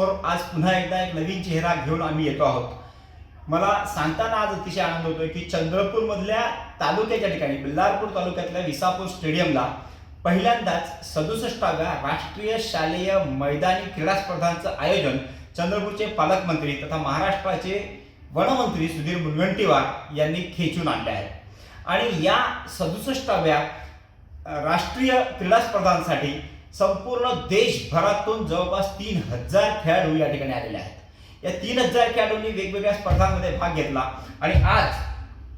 समोर आज पुन्हा एकदा एक नवीन चेहरा घेऊन आम्ही येतो आहोत. मला सांगताना आज अतिशय आनंद होतोय की चंद्रपूरमधल्या तालुक्याच्या ठिकाणी बिल्लारपूर तालुक्यातल्या विसापूर स्टेडियमला पहिल्यांदाच सदुसष्टाव्या राष्ट्रीय शालेय मैदानी क्रीडा स्पर्धांचं आयोजन चंद्रपूरचे पालकमंत्री तथा महाराष्ट्राचे वनमंत्री सुधीर मुनगंटीवार यांनी खेचून आणले आहे. आणि या सदुसष्टाव्या राष्ट्रीय क्रीडा स्पर्धांसाठी संपूर्ण देशभरातून जवळपास तीन हजार खेळाडू या ठिकाणी आलेले आहेत. या तीन हजार खेळाडूंनी वेगवेगळ्या स्पर्धांमध्ये भाग घेतला. आणि आज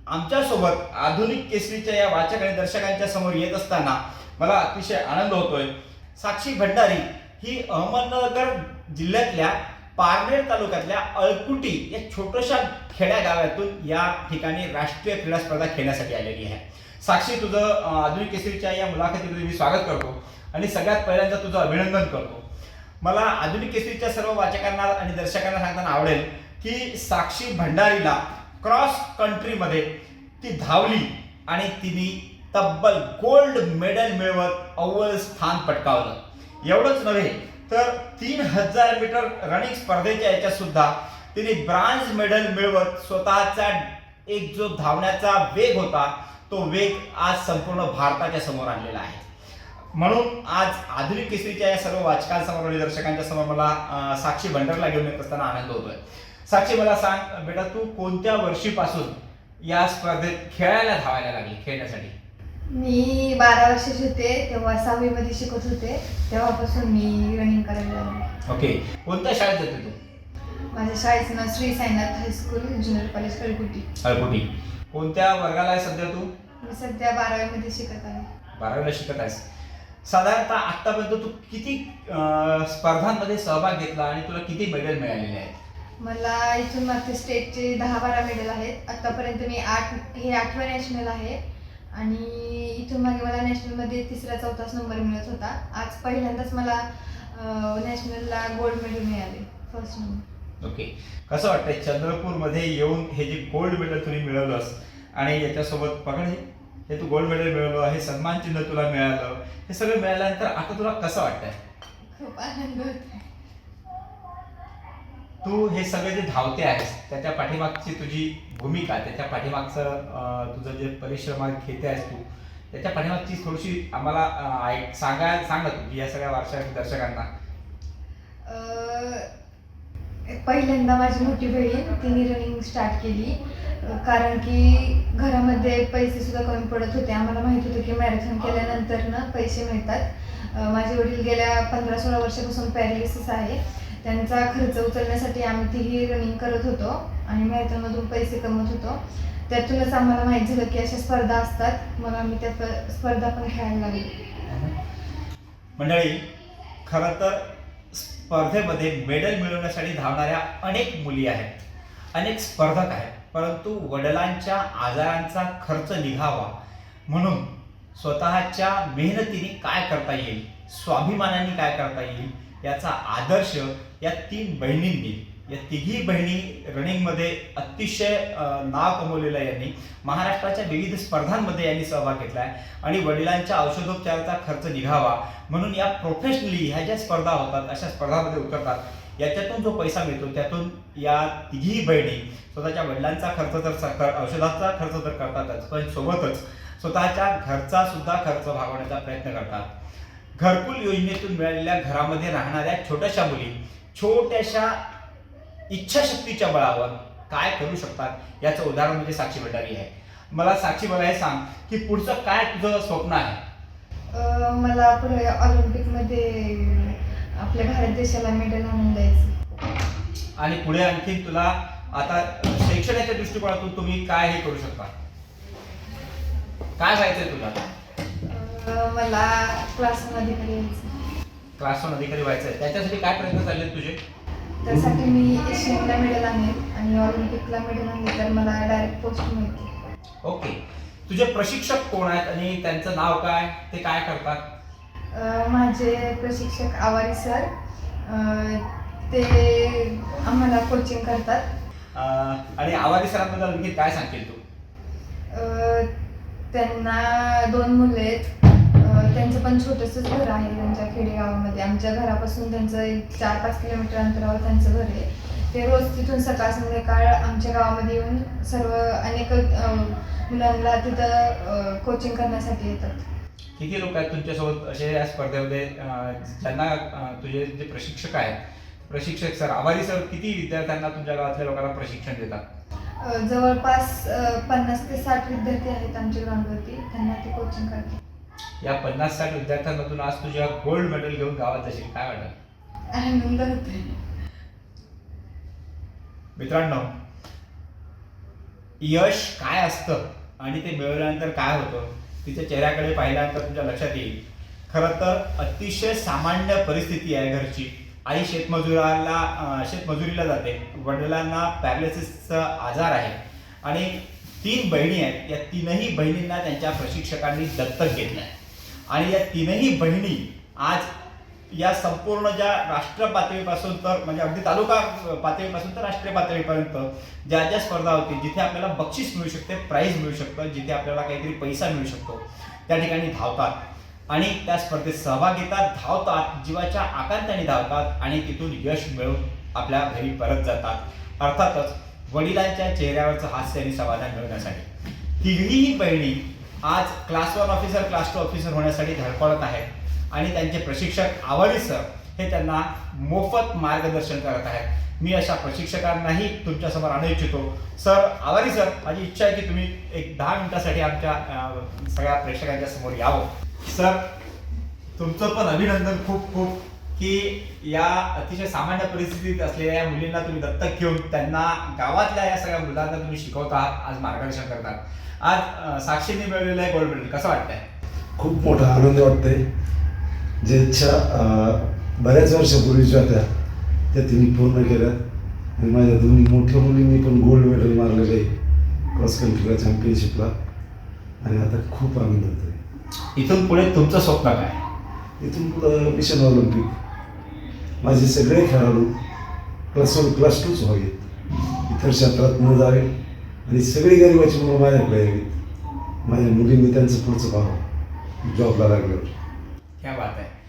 आमच्यासोबत आधुनिक केसरीच्या या वाचक आणि दर्शकांच्या समोर येत असताना मला अतिशय आनंद होतोय. साक्षी भंडारी ही अहमदनगर जिल्ह्यातल्या पारनेर तालुक्यातल्या अळकुटी या छोट्याशा खेड्या गावातून या ठिकाणी राष्ट्रीय क्रीडा स्पर्धा खेळण्यासाठी आलेली आहे. साक्षी तुझं आधुनिक केसरीच्या या मुलाखतीमध्ये मी स्वागत करतो. आणि सगळ्यात पहिल्यांदा तुझं अभिनंदन करतो. मला आधुनिक केसरीच्या सर्व वाचकांना आणि दर्शकांना सांगताना आवडेल की साक्षी भंडारीला क्रॉस कंट्रीमध्ये ती धावली आणि तिने तब्बल गोल्ड मेडल मिळवत अव्वल स्थान पटकावलं. एवढंच नव्हे तर तीन हजार मीटर रनिंग स्पर्धेच्या याच्यात सुद्धा तिने ब्रांज मेडल मिळवत स्वतःचा एक जो धावण्याचा वेग होता तो वेग आज संपूर्ण भारताच्या समोर आणलेला आहे. म्हणून आज आधुनिक केसरीच्या या सर्व वाचकांसमोर आणि दर्शकांच्या समोर मला साक्षी भंडारला घेऊन येत असताना आनंद होतोय. साक्षी मला सांग बेटा तू कोणत्या वर्षीपासून या स्पर्धेत खेळायला धावायला लागली खेळण्यासाठी? मी बारा वर्षाची होते तेव्हा सहावीमध्ये शिकत होते. तेव्हापासून मी रनिंग करायला लागले. ओके. कोणत्या शाळेत जाते तू? माझ्या शाळेचं नाव Shri Sainath high school junior college Kalkuti Alkuti कोणत्या वर्गाला आहे सध्या तू? मी सध्या बारावीमध्ये शिकत आहे. बारावीला शिकत आहेस. साधारणतः आतापर्यंत तू किती अं, स्पर्धांमध्ये सहभाग घेतला आणि तुला किती मेडल मिळालेले आहेत? मला इथून मागचे स्टेटचे दहा बारा मेडल आहेत. आतापर्यंत मी आठ हे आठवं नॅशनल आहे. आणि इथून मागे मला नॅशनलमध्ये तिसरा चौथाच नंबर मिळत होता. आज पहिल्यांदाच मला नॅशनलला गोल्ड मेडल मिळाले. फर्स्ट नंबर ओके कसं वाटतंय? चंद्रपूरमध्ये येऊन हे जे गोल्ड मेडल तुम्ही मिळवलंस आणि याच्यासोबत पकड हे हे तू गोल्ड मेडल मिळवलं हे सन्मान चिन्ह तुला मिळालं हे सगळं मिळाल्यानंतर आता तुला कसं वाटतंय? खूप आनंद तू हे सगळे जे धावते आहेस त्याच्या पाठीमागची तुझी भूमिका त्याच्या पाठीमागचं अं, तुझं जे परिश्रम घेते आहेस तू त्याच्या पाठीमागची थोडीशी आम्हाला अं, ऐक सांगाय सांगा तू की या सगळ्या वारसा दर्शकांना. पहिल्यांदा माझी मोठी बहीण तिने रनिंग स्टार्ट केली. कारण की घरामध्ये पैसे सुद्धा कमी पडत होते. आम्हाला माहीत होतं की मॅरेथॉन केल्यानंतर ना पैसे मिळतात. माझे वडील गेल्या पंधरा सोळा वर्षापासून पॅरालिसिस आहे. त्यांचा खर्च उचलण्यासाठी आम्ही तिही रनिंग करत होतो आणि मॅरेथॉनमधून पैसे कमवत होतो. त्यातूनच आम्हाला माहीत झालं की अशा स्पर्धा असतात. मग आम्ही त्या स्पर्धा पण खेळायला लागलो. मंडळी खरं तर स्पर्धेमध्ये मेडल मिळवण्यासाठी धावणाऱ्या अनेक मुली आहेत. अनेक स्पर्धक आहेत. परंतु वडिलांच्या आजारांचा खर्च निघावा. म्हणून स्वतःच्या मेहनतीने काय करता येईल? स्वाभिमानाने काय करता येईल? याचा आदर्श या तीन बहिणींनी या तिघी बहिणी रनिंगमध्ये अतिशय नाव कमवलेलं आहे यांनी. महाराष्ट्राच्या विविध स्पर्धांमध्ये यांनी सहभाग घेतला आहे आणि वडिलांच्या औषधोपचाराचा खर्च निघावा. म्हणून या प्रोफेशनली ह्या ज्या स्पर्धा होतात अशा स्पर्धामध्ये उतरतात. याच्यातून जो पैसा मिळतो त्यातून या तिघी बहिणी स्वतःच्या वडिलांचा खर्च तर सरकार औषधाचा खर्च तर करतातच पण सोबतच स्वतःच्या घरचा सुद्धा खर्च भागवण्याचा प्रयत्न करतात. घरकुल योजनेतून मिळालेल्या घरामध्ये राहणाऱ्या छोट्याशा मुली छोट्याशा इच्छाशक्तीच्या बळावर काय करू शकतात याचं उदाहरण म्हणजे साक्षी भंडारी आहे. मला साक्षी मला हे सांग की पुढचं काय तुझं स्वप्न आहे? मला पुढे ऑलिम्पिकमध्ये आपल्या भारत देशाला मेडल आणून द्यायचं. आणि पुढे आणखी तुला आता शैक्षणाच्या दृष्टिकोनातून तुम्ही काय हे करू शकता? काय व्हायचंय तुला? मला क्लासमध्ये यायचं. क्लासवन अधिकारी व्हायचंय त्याच्यासाठी काय प्रयत्न चालले तुझे? त्यासाठी मी एशियनला मेडल आणेल आणि ऑलिम्पिकला मेडल आणले तर मला डायरेक्ट पोस्ट मिळते ओके तुझे प्रशिक्षक कोण आहेत आणि त्यांचं नाव काय? ते काय करतात? माझे प्रशिक्षक आवारी सर ते आम्हाला कोचिंग करतात. आणि आवारी सरांबद्दल आणखी काय सांगशील तू? त्यांना दोन मुलं आहेत. त्यांचं पण छोटंसंच घर आहे त्यांच्या खेडेगावामध्ये. आमच्या घरापासून त्यांचं एक चार पाच किलोमीटर अंतरावर त्यांचं घर आहे. ते रोज तिथून सकाळ संध्याकाळ आमच्या गावामध्ये येऊन सर्व अनेक मुलांना तिथं कोचिंग करण्यासाठी येतात. किती लोक आहेत तुमच्यासोबत असे या स्पर्धेमध्ये? ज्यांना तुझे जे प्रशिक्षक आहेत प्रशिक्षक सर आभारी सर किती विद्यार्थ्यांना तुमच्या गावातल्या लोकांना प्रशिक्षण देतात? जवळपास पन्नास ते साठ विद्यार्थी आहेत आमच्या ग्राउंडवरती त्यांना ते कोचिंग करतात. या पन्नास साठ विद्यार्थ्यांमधून आज तुझ्या गोल्ड मेडल घेऊन गावात जाशील काय वाटत? आनंद मित्रांनो यश काय असतं आणि ते मिळवल्यानंतर काय होतं? तिच्या चेहऱ्याकडे पाहिल्यानंतर तुमच्या लक्षात येईल. खरं तर अतिशय सामान्य परिस्थिती आहे घरची. आई शेतमजुराला शेतमजुरीला जाते. वडिलांना पॅरालिसिसचा आजार आहे. आणि तीन बहिणी आहेत. या तीनही बहिणींना त्यांच्या प्रशिक्षकांनी दत्तक घेतलं आहे आणि या तीनही बहिणी आज या संपूर्ण ज्या राष्ट्र पातळीपासून तर म्हणजे अगदी तालुका पातळीपासून तर राष्ट्रीय पातळीपर्यंत ज्या ज्या स्पर्धा होतील जिथे आपल्याला बक्षीस मिळू शकते प्राईज मिळू शकतं जिथे आपल्याला काहीतरी पैसा मिळू शकतो त्या ठिकाणी धावतात. आणि त्या स्पर्धेत सहभाग घेतात धावतात जीवाच्या आकांताने धावतात आणि तिथून यश मिळवून आपल्या घरी परत जातात. अर्थातच वडिलांच्या चेहऱ्यावरचं हास्य आणि समाधान मिळवण्यासाठी. तिघीही बहिणी आज class one officer class two officer होण्यासाठी धडपडत आहेत. आणि त्यांचे प्रशिक्षक आवडी सर हे त्यांना मोफत मार्गदर्शन करत आहेत. मी अशा प्रशिक्षकांनाही तुमच्यासमोर आणू इच्छितो. सर आवारी सर माझी इच्छा आहे की तुम्ही एक दहा मिनिटासाठी आमच्या सगळ्या प्रेक्षकांच्या समोर यावं. सर तुमचं पण अभिनंदन खूप खूप की या अतिशय सामान्य परिस्थितीत असलेल्या या मुलींना तुम्ही दत्तक घेऊन त्यांना गावातल्या या सगळ्या मुलांना तुम्ही शिकवता आहात आज मार्गदर्शन करतात. आज साक्षीने मिळवलेलं आहे गोल्ड मेडल कसं वाटतंय? खूप मोठा आनंद वाटतंय. जे इच्छा अं, बऱ्याच वर्षापूर्वीच्या होत्या त्या तिने पूर्ण केल्या आणि माझ्या दोन्ही मोठ्या मुलींनी पण गोल्ड मेडल मारलेलं आहे क्रॉस कंट्रीला चॅम्पियनशिपला. आणि आता खूप आनंद होतोय. इथून पुढे तुमचं स्वप्न काय? इथून पुढं मिशन ऑलिम्पिक. माझे सगळे खेळाडू प्लस वन प्लस टूच व्हावेत इतर क्षेत्रात न जावे. आणि सगळी गरिबाची मुलं माझ्याकडे यावीत. माझ्या मुलींनी त्यांचं पुढचं पाहावं. जॉबला लागल्यावर. ह्या बात आहे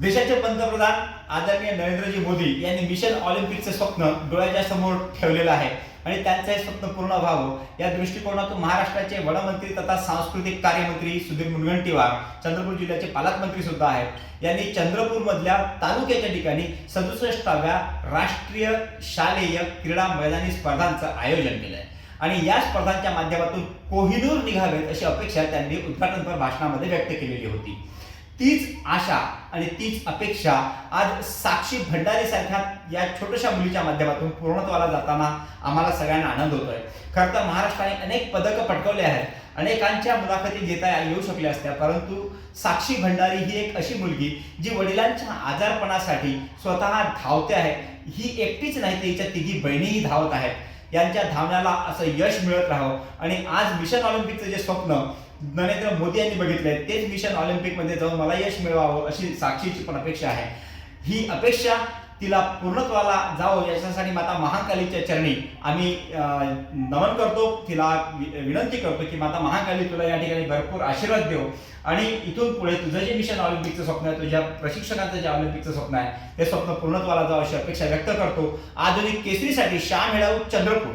देशाचे पंतप्रधान आदरणीय नरेंद्रजी मोदी यांनी मिशन ऑलिम्पिकचं स्वप्न डोळ्याच्या समोर ठेवलेलं आहे आणि त्यांचं हे स्वप्न पूर्ण व्हावं. या दृष्टिकोनातून महाराष्ट्राचे वनमंत्री तथा सांस्कृतिक कार्यमंत्री सुधीर मुनगंटीवार चंद्रपूर जिल्ह्याचे पालकमंत्री सुद्धा आहेत. यांनी चंद्रपूर मधल्या तालुक्याच्या ठिकाणी सदुसष्टाव्या राष्ट्रीय शालेय क्रीडा मैदानी स्पर्धांचं आयोजन केलं आहे आणि या स्पर्धांच्या माध्यमातून कोहिनूर निघावेत अशी अपेक्षा त्यांनी उद्घाटनपर भाषणामध्ये व्यक्त केलेली होती. तीच आशा आणि तीच अपेक्षा आज साक्षी भंडारी सारख्या या छोट्याशा मुलीच्या माध्यमातून पूर्णत्वाला जाताना आम्हाला सगळ्यांना आनंद होतोय. खरं तर महाराष्ट्राने अनेक पदकं पटकवले आहेत. अनेकांच्या मुलाखती घेता येऊ शकल्या असत्या परंतु साक्षी भंडारी ही एक अशी मुलगी जी वडिलांच्या आजारपणासाठी स्वतः धावते आहे. ही एकटीच नाही तर हिच्या तिघी बहिणीही धावत आहेत. यांच्या धावण्याला असं यश मिळत राहावं. आणि आज मिशन ऑलिम्पिकचं जे स्वप्न नरेंद्र मोदी यांनी बघितलंय तेच मिशन ऑलिम्पिकमध्ये जाऊन मला यश मिळवावं अशी साक्षीची पण अपेक्षा आहे. ही अपेक्षा तिला पूर्णत्वाला जावं याच्यासाठी माता महाकालीच्या चरणी आम्ही नमन करतो तिला विनंती करतो की माता महाकाली तुला या ठिकाणी भरपूर आशीर्वाद देऊ आणि इथून पुढे तुझं जे मिशन ऑलिम्पिकचं स्वप्न आहे तुझ्या प्रशिक्षकांचं जे ऑलिम्पिकचं स्वप्न आहे ते स्वप्न पूर्णत्वाला जावं अशी अपेक्षा व्यक्त करतो. आधुनिक केसरीसाठी शाह हेळाऊ चंद्रपूर.